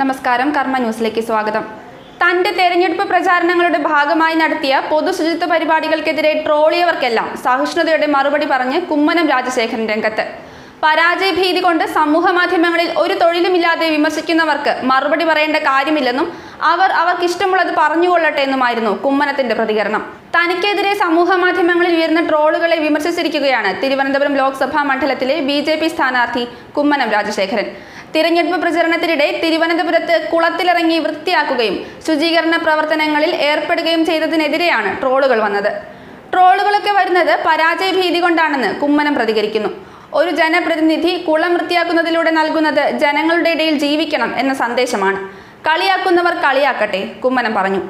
നമസ്കാരം കർമ്മ ന്യൂസിലേക്ക് സ്വാഗതം. തന്റെ തെരഞ്ഞെടുപ്പ് പ്രചാരണങ്ങളുടെ ഭാഗമായി നടത്തിയ പൊതു ശുചിത്വ പരിപാടികൾക്കെതിരെ ട്രോളിയവർക്കെല്ലാം സഹിഷ്ണുതയുടെ മറുപടി പറഞ്ഞ് കുമ്മനം രാജശേഖരൻ രംഗത്ത്. പരാജയ ഭീതി കൊണ്ട് സമൂഹ മാധ്യമങ്ങളിൽ ഒരു തൊഴിലുമില്ലാതെ വിമർശിക്കുന്നവർക്ക് മറുപടി പറയേണ്ട കാര്യമില്ലെന്നും അവർ അവർക്കിഷ്ടമുള്ളത് പറഞ്ഞുകൊള്ളട്ടെ എന്നുമായിരുന്നു കുമ്മനത്തിന്റെ പ്രതികരണം. തനിക്കെതിരെ സമൂഹ മാധ്യമങ്ങളിൽ ഉയർന്ന ട്രോളുകളെ വിമർശിച്ചിരിക്കുകയാണ് തിരുവനന്തപുരം ലോക്സഭാ മണ്ഡലത്തിലെ ബി ജെ പി സ്ഥാനാർത്ഥി കുമ്മനം രാജശേഖരൻ. തിരഞ്ഞെടുപ്പ് പ്രചരണത്തിനിടെ തിരുവനന്തപുരത്ത് കുളത്തിലിറങ്ങി വൃത്തിയാക്കുകയും ശുചീകരണ പ്രവർത്തനങ്ങളിൽ ഏർപ്പെടുകയും ചെയ്തതിനെതിരെയാണ് ട്രോളുകൾ വന്നത്. ട്രോളുകളൊക്കെ വരുന്നത് പരാജയ ഭീതി കൊണ്ടാണെന്ന് കുമ്മനം പ്രതികരിക്കുന്നു. ഒരു ജനപ്രതിനിധി കുളം വൃത്തിയാക്കുന്നതിലൂടെ നൽകുന്നത് ജനങ്ങളുടെ ഇടയിൽ ജീവിക്കണം എന്ന സന്ദേശമാണ്. കളിയാക്കുന്നവർ കളിയാക്കട്ടെ കുമ്മനം പറഞ്ഞു.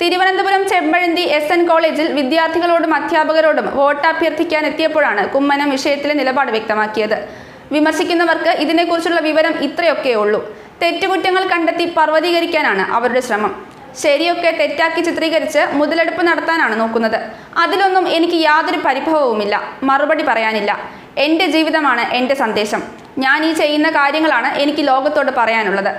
തിരുവനന്തപുരം ചെമ്പഴന്തി എസ് എൻ കോളേജിൽ വിദ്യാർത്ഥികളോടും അധ്യാപകരോടും വോട്ട് അഭ്യർത്ഥിക്കാൻ എത്തിയപ്പോഴാണ് കുമ്മനം വിഷയത്തിലെ നിലപാട് വ്യക്തമാക്കിയത്. വിമർശിക്കുന്നവർക്ക് ഇതിനെക്കുറിച്ചുള്ള വിവരം ഇത്രയൊക്കെയുള്ളൂ തെറ്റുകുറ്റങ്ങൾ കണ്ടെത്തി പർവതീകരിക്കാനാണ് അവരുടെ ശ്രമം. ശരിയൊക്കെ തെറ്റാക്കി ചിത്രീകരിച്ച് മുതലെടുപ്പ് നടത്താനാണ് നോക്കുന്നത്. അതിലൊന്നും എനിക്ക് യാതൊരു പരിഭവവുമില്ല. മറുപടി പറയാനില്ല. എന്റെ ജീവിതമാണ് എന്റെ സന്ദേശം. ഞാൻ ഈ ചെയ്യുന്ന കാര്യങ്ങളാണ് എനിക്ക് ലോകത്തോട് പറയാനുള്ളത്.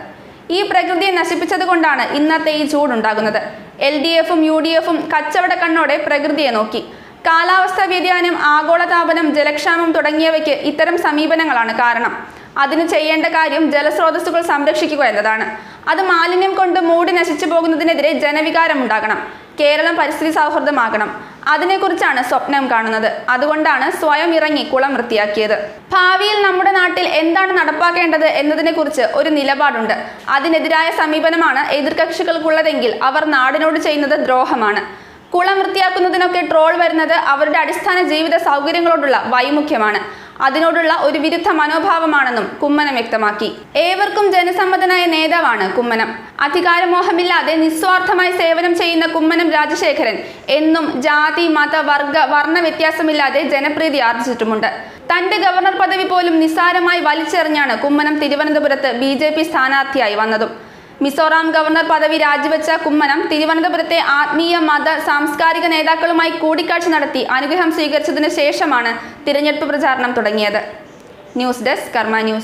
ഈ പ്രകൃതിയെ നശിപ്പിച്ചതുകൊണ്ടാണ് ഇന്നത്തെ ഈ ചൂടുണ്ടാകുന്നത്. എൽ ഡി എഫും യു ഡി എഫും കച്ചവട കണ്ണോടെ പ്രകൃതിയെ നോക്കി. കാലാവസ്ഥാ വ്യതിയാനം ആഗോളതാപനം ജലക്ഷാമം തുടങ്ങിയവയ്ക്ക് ഇത്തരം സമീപനങ്ങളാണ് കാരണം. അതിന് ചെയ്യേണ്ട കാര്യം ജലസ്രോതസ്സുകൾ സംരക്ഷിക്കുക എന്നതാണ്. അത് മാലിന്യം കൊണ്ട് മൂടി നശിച്ചു പോകുന്നതിനെതിരെ ജനവികാരം ഉണ്ടാകണം. കേരളം പരിസ്ഥിതി സൗഹൃദമാകണം. അതിനെക്കുറിച്ചാണ് സ്വപ്നം കാണുന്നത്. അതുകൊണ്ടാണ് സ്വയം ഇറങ്ങി കുളം വൃത്തിയാക്കിയത്. ഭാവിയിൽ നമ്മുടെ നാട്ടിൽ എന്താണ് നടപ്പാക്കേണ്ടത് എന്നതിനെക്കുറിച്ച് ഒരു നിലപാടുണ്ട്. അതിനെതിരായ സമീപനമാണ് എതിർകക്ഷികൾക്കുള്ളതെങ്കിൽ അവർ നാടിനോട് ചെയ്യുന്നത് ദ്രോഹമാണ്. കുളം വൃത്തിയാക്കുന്നതിനൊക്കെ ട്രോൾ വരുന്നത് അവരുടെ അടിസ്ഥാന ജീവിത സൗകര്യങ്ങളോടുള്ള വൈമുഖ്യമാണ്. അതിനോടുള്ള ഒരു വിരുദ്ധ മനോഭാവമാണെന്നും കുമ്മനം വ്യക്തമാക്കി. ഏവർക്കും ജനസമ്മതനായ നേതാവാണ് കുമ്മനം. അധികാരമോഹമില്ലാതെ നിസ്വാർത്ഥമായി സേവനം ചെയ്യുന്ന കുമ്മനം രാജശേഖരൻ എന്നും ജാതി മത വർഗ വർണ വ്യത്യാസമില്ലാതെ ജനപ്രീതി ആർജിച്ചിട്ടുമുണ്ട്. തന്റെ ഗവർണർ പദവി പോലും നിസ്സാരമായി വലിച്ചെറിഞ്ഞാണ് കുമ്മനം തിരുവനന്തപുരത്ത് ബി സ്ഥാനാർത്ഥിയായി വന്നതും. മിസോറാം ഗവർണർ പദവി രാജിവെച്ച കുമ്മനം തിരുവനന്തപുരത്തെ ആത്മീയ മത സാംസ്കാരിക നേതാക്കളുമായി കൂടിക്കാഴ്ച നടത്തി അനുഗ്രഹം സ്വീകരിച്ചതിന് ശേഷമാണ് തിരഞ്ഞെടുപ്പ് പ്രചാരണം തുടങ്ങിയത്. News desk Karma news.